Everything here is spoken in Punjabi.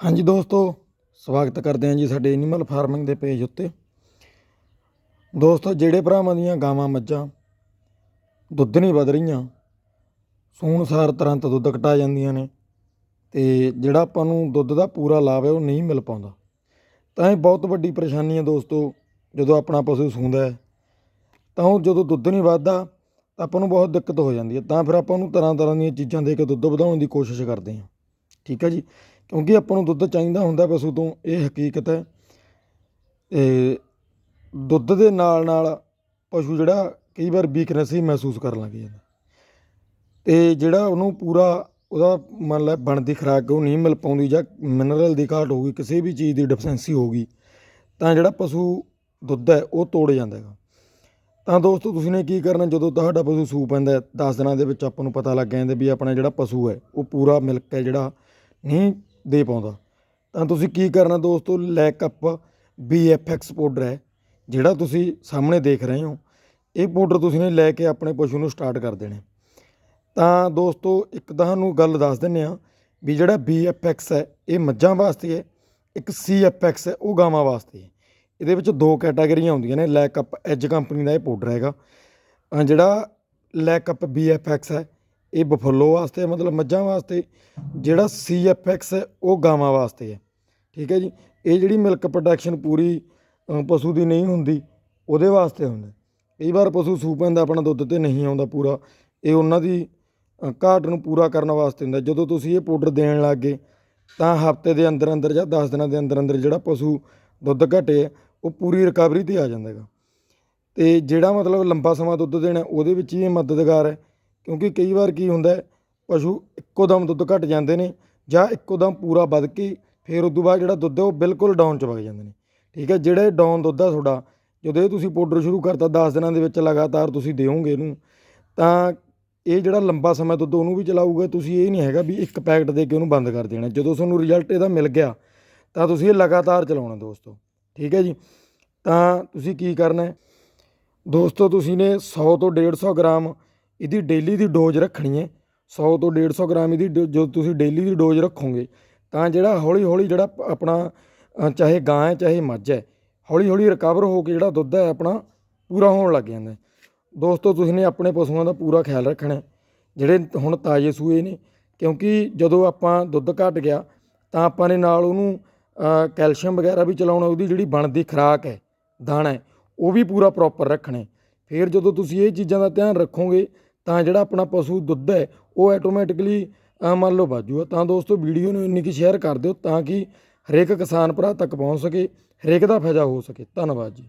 ਹਾਂਜੀ ਦੋਸਤੋ, ਸਵਾਗਤ ਕਰਦੇ ਹਾਂ ਜੀ ਸਾਡੇ ਐਨੀਮਲ ਫਾਰਮਿੰਗ ਦੇ ਪੇਜ ਉੱਤੇ। ਦੋਸਤੋ, ਜਿਹੜੇ ਭਰਾਵਾਂ ਦੀਆਂ ਗਾਵਾਂ ਮੱਝਾਂ ਦੁੱਧ ਨਹੀਂ ਵਧ ਰਹੀਆਂ, ਸੂਣ ਸਾਰ ਤੁਰੰਤ ਦੁੱਧ ਘਟਾ ਜਾਂਦੀਆਂ ਨੇ ਤੇ ਜਿਹੜਾ ਆਪਾਂ ਨੂੰ ਦੁੱਧ ਦਾ ਪੂਰਾ ਲਾਭ ਹੈ ਉਹ ਨਹੀਂ ਮਿਲ ਪਾਉਂਦਾ। ਤਾਂ ਇਹ ਬਹੁਤ ਵੱਡੀ ਪਰੇਸ਼ਾਨੀ ਹੈ ਦੋਸਤੋ, ਜਦੋਂ ਆਪਣਾ ਪਸ਼ੂ ਸੂੰਦਾ ਹੈ, ਤਾਂ ਉਹ ਜਦੋਂ ਦੁੱਧ ਨਹੀਂ ਵੱਧਦਾ, ਤਾਂ ਆਪਾਂ ਨੂੰ ਬਹੁਤ ਦਿੱਕਤ ਹੋ ਜਾਂਦੀ ਹੈ। ਤਾਂ ਫਿਰ ਆਪਾਂ ਉਹਨੂੰ ਤਰ੍ਹਾਂ ਤਰ੍ਹਾਂ ਦੀਆਂ ਚੀਜ਼ਾਂ ਦੇ ਕੇ ਦੁੱਧ ਵਧਾਉਣ ਦੀ ਕੋਸ਼ਿਸ਼ ਕਰਦੇ ਹਾਂ। ਠੀਕ ਹੈ ਜੀ? ਕਿਉਂਕਿ ਆਪਾਂ ਨੂੰ ਦੁੱਧ ਚਾਹੀਦਾ ਹੁੰਦਾ ਪਸ਼ੂ ਤੋਂ, ਇਹ ਹਕੀਕਤ ਹੈ। ਤੇ ਦੁੱਧ ਦੇ ਨਾਲ ਨਾਲ ਪਸ਼ੂ ਜਿਹੜਾ ਕਈ ਵਾਰ ਵੀਕਨੈਸ ਹੀ ਮਹਿਸੂਸ ਕਰਨ ਲੱਗ ਜਾਂਦਾ। ਤੇ ਜਿਹੜਾ ਉਹਨੂੰ ਪੂਰਾ ਉਹਦਾ ਮੰਨ ਲੈ ਬਣਦੀ ਖੁਰਾਕ, ਉਹ ਨਹੀਂ ਮਿਲ ਪਾਉਂਦੀ ਜਾਂ ਮਿਨਰਲ ਦੀ ਘਾਟ ਹੋ ਗਈ ਕਿਸੇ ਵੀ ਚੀਜ਼ ਦੀ ਡਿਫੀਸ਼ੈਂਸੀ ਗਈ ਤਾਂ ਜਿਹੜਾ ਪਸ਼ੂ ਦੁੱਧ ਹੈ, ਉਹ ਤੋੜ ਜਾਂਦਾ ਹੈਗਾ। ਤਾਂ ਦੋਸਤੋ, ਤੁਸੀਂ ਨੇ ਕੀ ਕਰਨਾ, ਜਦੋਂ ਤੁਹਾਡਾ ਪਸ਼ੂ ਸੂ ਪੈਂਦਾ 10 ਦਿਨਾਂ ਦੇ ਵਿੱਚ ਆਪਾਂ ਨੂੰ ਪਤਾ ਲੱਗ ਜਾਂਦਾ ਵੀ ਆਪਣਾ ਜਿਹੜਾ ਪਸ਼ੂ ਹੈ, ਉਹ ਪੂਰਾ ਮਿਲਕ ਹੈ ਜਿਹੜਾ, ਨਹੀਂ ਦੇ ਪਾਉਂਦਾ। ਤਾਂ ਤੁਸੀਂ ਕੀ ਕਰਨਾ ਦੋਸਤੋ? ਲੈਕ ਅਪ BFX ਪਾਊਡਰ ਹੈ, ਜਿਹੜਾ ਤੁਸੀਂ ਸਾਹਮਣੇ ਦੇਖ ਰਹੇ ਹੋ। ਇਹ ਪਾਊਡਰ ਤੁਸੀਂ ਨੇ ਲੈ ਕੇ ਆਪਣੇ ਪਸ਼ੂ ਨੂੰ ਸਟਾਰਟ ਕਰ ਦੇਣਾ। ਤਾਂ ਦੋਸਤੋ, ਇੱਕ ਤੁਹਾਨੂੰ ਗੱਲ ਦੱਸ ਦਿੰਨੇ ਆ ਵੀ ਜਿਹੜਾ BFX ਹੈ, ਇਹ ਮੱਝਾਂ ਵਾਸਤੇ ਹੈ, ਇੱਕ CFX ਹੈ, ਉਹ ਗਾਵਾਂ ਵਾਸਤੇ ਹੈ। ਇਹਦੇ ਵਿੱਚ ਦੋ ਕੈਟਾਗਰੀਆਂ ਹੁੰਦੀਆਂ ਨੇ ਲੈਕ ਅਪ ਐਜ ਕੰਪਨੀ ਦਾ ਇਹ ਪਾਊਡਰ ਹੈਗਾ। ਅਹ ਜਿਹੜਾ ਲੈਕ ਅਪ BFX ਹੈ ਇਹ ਬਫਲੋ ਵਾਸਤੇ ਮਤਲਬ ਮੱਝਾਂ ਵਾਸਤੇ, ਜਿਹੜਾ CFX ਹੈ, ਉਹ ਗਾਵਾਂ ਵਾਸਤੇ ਹੈ। ਠੀਕ ਹੈ ਜੀ? ਇਹ ਜਿਹੜੀ ਮਿਲਕ ਪ੍ਰੋਡਕਸ਼ਨ ਪੂਰੀ ਪਸ਼ੂ ਦੀ ਨਹੀਂ ਹੁੰਦੀ, ਉਹਦੇ ਵਾਸਤੇ ਹੁੰਦਾ ਕਈ ਵਾਰ ਪਸ਼ੂ ਸੂ ਪੈਂਦਾ, ਆਪਣਾ ਦੁੱਧ ਤੇ ਨਹੀਂ ਆਉਂਦਾ ਪੂਰਾ। ਇਹ ਉਹਨਾਂ ਦੀ ਘਾਟ ਨੂੰ ਪੂਰਾ ਕਰਨ ਵਾਸਤੇ ਹੁੰਦਾ। ਜਦੋਂ ਤੁਸੀਂ ਇਹ ਪਾਊਡਰ ਦੇਣ ਲੱਗੇ ਤਾਂ ਹਫ਼ਤੇ ਦੇ ਅੰਦਰ ਅੰਦਰ ਜਾਂ 10 ਦਿਨਾਂ ਦੇ ਅੰਦਰ ਅੰਦਰ ਜਿਹੜਾ ਪਸ਼ੂ ਦੁੱਧ ਘਟੇ ਉਹ ਪੂਰੀ ਰਿਕਵਰੀ ਤੇ ਆ ਜਾਂਦਾ ਹੈਗਾ। ਤੇ ਜਿਹੜਾ ਮਤਲਬ ਲੰਬਾ ਸਮਾਂ ਦੁੱਧ ਦੇਣਾ, ਉਹਦੇ ਵਿੱਚ ਹੀ ਇਹ ਮਦਦਗਾਰ ਹੈ। ਕਿਉਂਕਿ ਕਈ ਵਾਰ ਕੀ ਹੁੰਦਾ ਪਸ਼ੂ ਇੱਕੋ ਦਮ ਦੁੱਧ ਘੱਟ ਜਾਂਦੇ ਨੇ ਜਾਂ ਇੱਕੋ ਦਮ ਪੂਰਾ ਵੱਧ ਕੇ ਫਿਰ ਉਸ ਤੋਂ ਬਾਅਦ ਜਿਹੜਾ ਦੁੱਧ ਹੈ ਉਹ ਬਿਲਕੁਲ ਡਾਊਨ ਚ ਵਗ ਜਾਂਦੇ ਨੇ। ਠੀਕ ਹੈ, ਜਿਹੜਾ ਡਾਊਨ ਦੁੱਧ ਆ ਤੁਹਾਡਾ, ਜਦੋਂ ਇਹ ਤੁਸੀਂ ਪਾਊਡਰ ਸ਼ੁਰੂ ਕਰਤਾ 10 ਦਿਨਾਂ ਦੇ ਵਿੱਚ ਲਗਾਤਾਰ ਤੁਸੀਂ ਦਿਓਗੇ ਇਹਨੂੰ, ਤਾਂ ਇਹ ਜਿਹੜਾ ਲੰਬਾ ਸਮਾਂ ਦੁੱਧ ਉਹਨੂੰ ਵੀ ਚਲਾਊਗਾ, ਤੁਸੀਂ ਇਹ ਨਹੀਂ ਹੈਗਾ ਵੀ ਇੱਕ ਪੈਕਟ ਦੇ ਕੇ ਉਹਨੂੰ ਬੰਦ ਕਰ ਦੇਣਾ। ਜਦੋਂ ਤੁਹਾਨੂੰ ਰਿਜ਼ਲਟ ਇਹਦਾ ਮਿਲ ਗਿਆ, ਤਾਂ ਤੁਸੀਂ ਇਹ ਲਗਾਤਾਰ ਚਲਾਉਣਾ ਦੋਸਤੋ। ਠੀਕ ਹੈ ਜੀ, ਤਾਂ ਤੁਸੀਂ ਕੀ ਕਰਨਾ ਦੋਸਤੋ ਤੁਸੀਂ ਨੇ 100 ਤੋਂ 150 ਗ੍ਰਾਮ ਇਹਦੀ ਡੇਲੀ ਦੀ ਡੋਜ਼ ਰੱਖਣੀ ਹੈ 100 ਤੋਂ 150 ਗ੍ਰਾਮ ਇਹਦੀ ਡੋ- ਜੋ ਤੁਸੀਂ ਡੇਲੀ ਦੀ ਡੋਜ਼ ਰੱਖੋਗੇ ਤਾਂ ਜਿਹੜਾ ਹੌਲੀ ਹੌਲੀ ਜਿਹੜਾ ਪ- ਆਪਣਾ ਅ, ਚਾਹੇ ਗਾਂ ਹੈ ਚਾਹੇ ਮੱਝ ਹੈ ਹੌਲੀ ਹੌਲੀ ਰਿਕਵਰ ਹੋ ਕੇ ਜਿਹੜਾ ਦੁੱਧ ਹੈ ਆਪਣਾ ਪੂਰਾ ਹੋਣ ਲੱਗ ਜਾਂਦਾ ਹੈ। ਦੋਸਤੋ ਤੁਸੀਂ ਨੇ ਆਪਣੇ ਪਸ਼ੂਆਂ ਦਾ ਪੂਰਾ ਖਿਆਲ ਰੱਖਣਾ ਹੈ। ਜਿਹੜੇ ਹੁਣ ਤਾਜ਼ੇ ਸੂਏ ਨੇ ਕਿਉਂਕਿ ਜਦੋਂ ਆਪਾਂ ਦੁੱਧ ਘਟ ਗਿਆ ਤਾਂ ਆਪਾਂ ਨੇ ਨਾਲ ਉਹਨੂੰ ਅ, ਕੈਲਸ਼ੀਅਮ ਵਗੈਰਾ ਵੀ ਚਲਾਉਣਾ ਉਹਦੀ ਜਿਹੜੀ ਬਣਦੀ ਖੁਰਾਕ ਹੈ ਦਾਣਾ ਹੈ ਉਹ ਵੀ ਪੂਰਾ ਪ੍ਰੋਪਰ ਰੱਖਣਾ ਹੈ। ਫਿਰ ਜਦੋਂ ਤੁਸੀਂ ਇਹ ਚੀਜ਼ਾਂ ਦਾ ਧਿਆਨ ਰੱਖੋਗੇ ਤਾਂ ਜਿਹੜਾ ਆਪਣਾ ਪਸ਼ੂ ਦੁੱਧ ਹੈ, ਉਹ ਆਟੋਮੈਟਿਕਲੀ ਮੰਨ ਲਓ ਬਾਜੂਗਾ ਤਾਂ ਦੋਸਤੋ, ਵੀਡੀਓ ਨੂੰ ਇੰਨੀ ਕਿ ਸ਼ੇਅਰ ਕਰ ਦਿਓ ਤਾਂ ਕਿ ਹਰੇਕ ਕਿਸਾਨ ਭਰਾ ਤੱਕ ਪਹੁੰਚ ਸਕੇ, ਹਰੇਕ ਦਾ ਫਾਇਦਾ ਹੋ ਸਕੇ। ਧੰਨਵਾਦ ਜੀ।